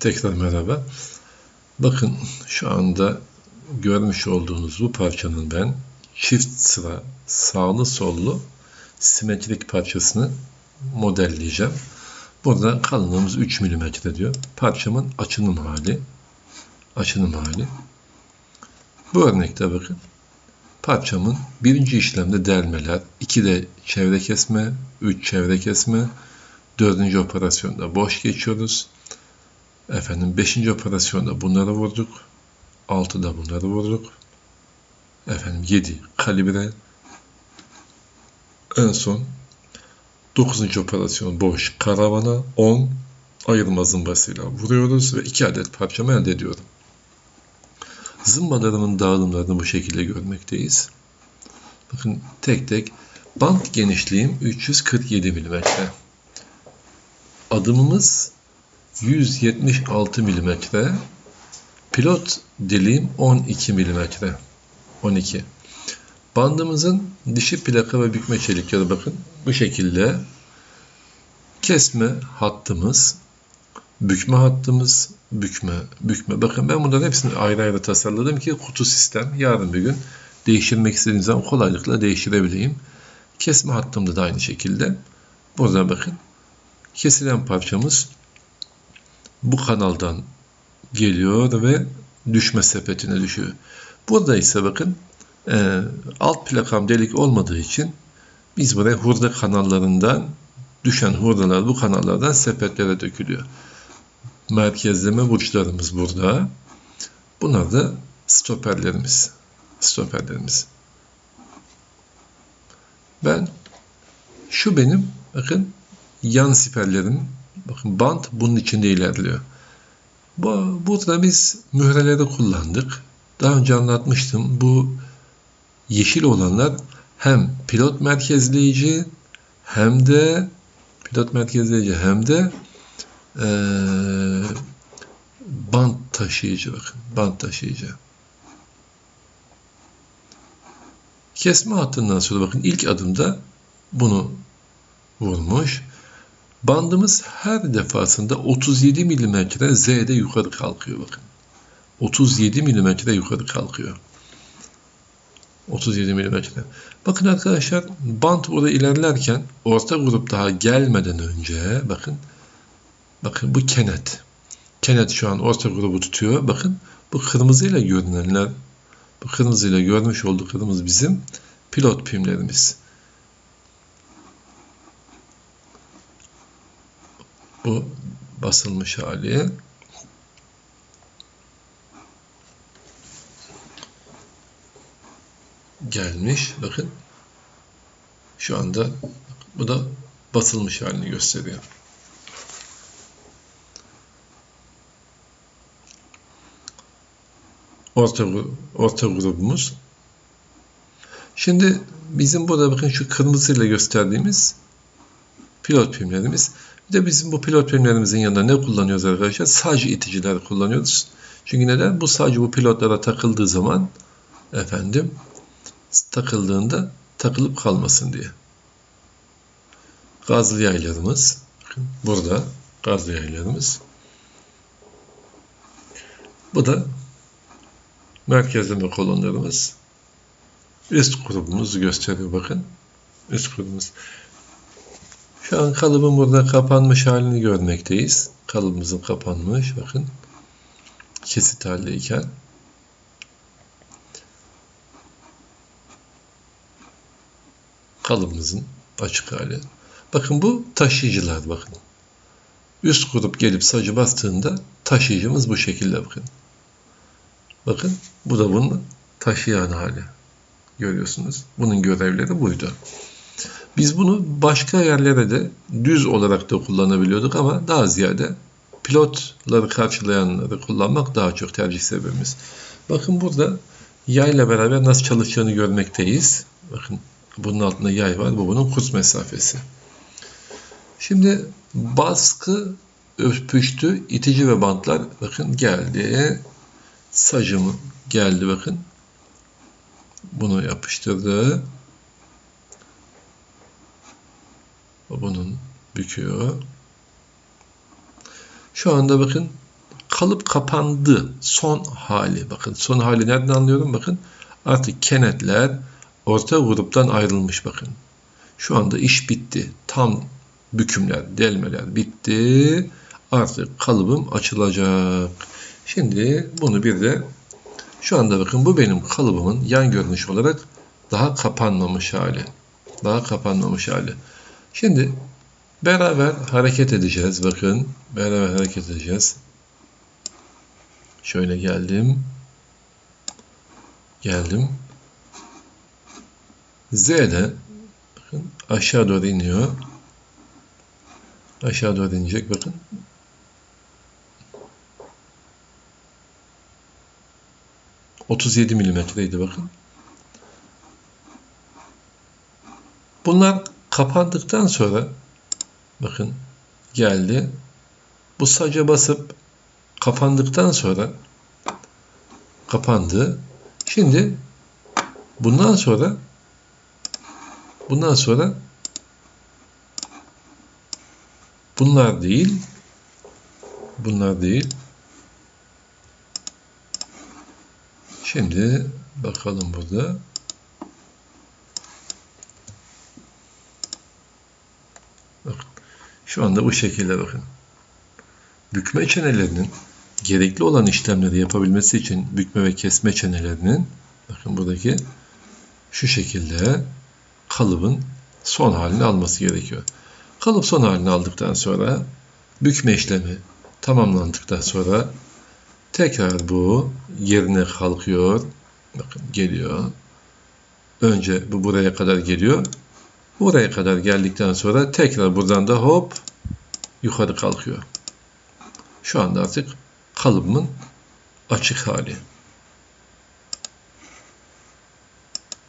Tekrar merhaba. Bakın şu anda görmüş olduğunuz bu parçanın ben çift sıra sağlı sollu simetrik parçasını modelleyeceğim. Burada kalınlığımız 3 mm diyor. Parçamın açınım hali. Açınım hali. Bu örnekte bakın. Parçamın birinci işlemde delmeler, iki de çevre kesme, üç çevre kesme, dördüncü operasyonda boş geçiyoruz. Efendim 5. operasyonda bunları vurduk. 6'da bunları vurduk. Efendim 7 kalibre. En son 9. operasyon boş karavana 10 ayırma zımbasıyla vuruyoruz ve 2 adet parçamı elde ediyorum. Zımbalarımın dağılımlarını bu şekilde görmekteyiz. Bakın tek tek bant genişliğim 347 mm. Adımımız 176 mm. Pilot deliğim 12 mm. 12. Bandımızın dişi plaka ve bükme çelikleri bakın bu şekilde. Kesme hattımız, bükme hattımız, bükme, bükme. Bakın ben bunların hepsini ayrı ayrı tasarladım ki kutu sistem yarın bir gün değiştirmek istediğim zaman kolaylıkla değiştirebileyim. Kesme hattımda da aynı şekilde. Burada bakın kesilen parçamız bu kanaldan geliyor ve düşme sepetine düşüyor. Burada ise bakın e, alt plakam delik olmadığı için biz buraya hurda kanallarından düşen hurdalar bu kanallardan sepetlere dökülüyor. Merkezleme burçlarımız burada. Bunlar da stoperlerimiz. Stoperlerimiz. Ben şu benim bakın yan siperlerim bakın bant bunun içinde ilerliyor. Bu, burada biz mühreleri kullandık. Daha önce anlatmıştım. Bu yeşil olanlar hem pilot merkezleyici hem de pilot merkezleyici hem de e, bant taşıyıcı bakın. Bant taşıyıcı. Kesme hattından sonra bakın ilk adımda bunu vurmuş. Bandımız her defasında 37 mm Z'de yukarı kalkıyor bakın. 37 mm yukarı kalkıyor. 37 mm. Bakın arkadaşlar bant burada ilerlerken orta grup daha gelmeden önce bakın bakın bu kenet. Kenet şu an orta grubu tutuyor. Bakın bu kırmızıyla görünenler bu kırmızıyla görmüş olduklarımız bizim pilot pimlerimiz. Bu basılmış hali. Gelmiş. Bakın. Şu anda bu da basılmış halini gösteriyor. Orta, orta grubumuz. Şimdi bizim burada bakın şu kırmızıyla gösterdiğimiz pilot pimlerimiz bir de bizim bu pilot birimlerimizin yanında ne kullanıyoruz arkadaşlar? Sadece iticiler kullanıyoruz. Çünkü neden? Bu sadece bu pilotlara takıldığı zaman efendim takıldığında takılıp kalmasın diye. Gazlı yaylarımız burada gazlı yaylarımız. Bu da merkezleme kolonlarımız. Üst grubumuzu gösteriyor bakın. Üst grubumuz. Şu an kalıbın burada kapanmış halini görmekteyiz. Kalıbımızın kapanmış. Bakın. Kesit haldeyken. Kalıbımızın açık hali. Bakın bu taşıyıcılar bakın. Üst grup gelip sacı bastığında taşıyıcımız bu şekilde bakın. Bakın bu da bunun taşıyan hali. Görüyorsunuz. Bunun görevleri buydu. Biz bunu başka yerlere de düz olarak da kullanabiliyorduk ama daha ziyade pilotları karşılayanları kullanmak daha çok tercih sebebimiz. Bakın burada yayla beraber nasıl çalışacağını görmekteyiz. Bakın bunun altında yay var. Bu bunun kurs mesafesi. Şimdi baskı öpüştü. itici ve bantlar bakın geldi. Sacımı geldi bakın. Bunu yapıştırdı. Bunun büküyor. Şu anda bakın kalıp kapandı. Son hali. Bakın son hali nereden anlıyorum? Bakın artık kenetler orta gruptan ayrılmış bakın. Şu anda iş bitti. Tam bükümler, delmeler bitti. Artık kalıbım açılacak. Şimdi bunu bir de şu anda bakın bu benim kalıbımın yan görünüş olarak daha kapanmamış hali. Daha kapanmamış hali. Şimdi beraber hareket edeceğiz. Bakın beraber hareket edeceğiz. Şöyle geldim. Geldim. Z'de bakın aşağı doğru iniyor. Aşağı doğru inecek bakın. Otuz yedi milimetreydi bakın. Bunlar kapandıktan sonra bakın geldi. Bu saca basıp kapandıktan sonra kapandı. Şimdi bundan sonra bundan sonra bunlar değil bunlar değil şimdi bakalım burada şu anda bu şekilde bakın bükme çenelerinin gerekli olan işlemleri yapabilmesi için bükme ve kesme çenelerinin bakın buradaki şu şekilde kalıbın son halini alması gerekiyor. Kalıp son halini aldıktan sonra bükme işlemi tamamlandıktan sonra tekrar bu yerine kalkıyor. Bakın geliyor. Önce bu buraya kadar geliyor. Buraya kadar geldikten sonra tekrar buradan da hop yukarı kalkıyor. Şu anda artık kalıbımın açık hali.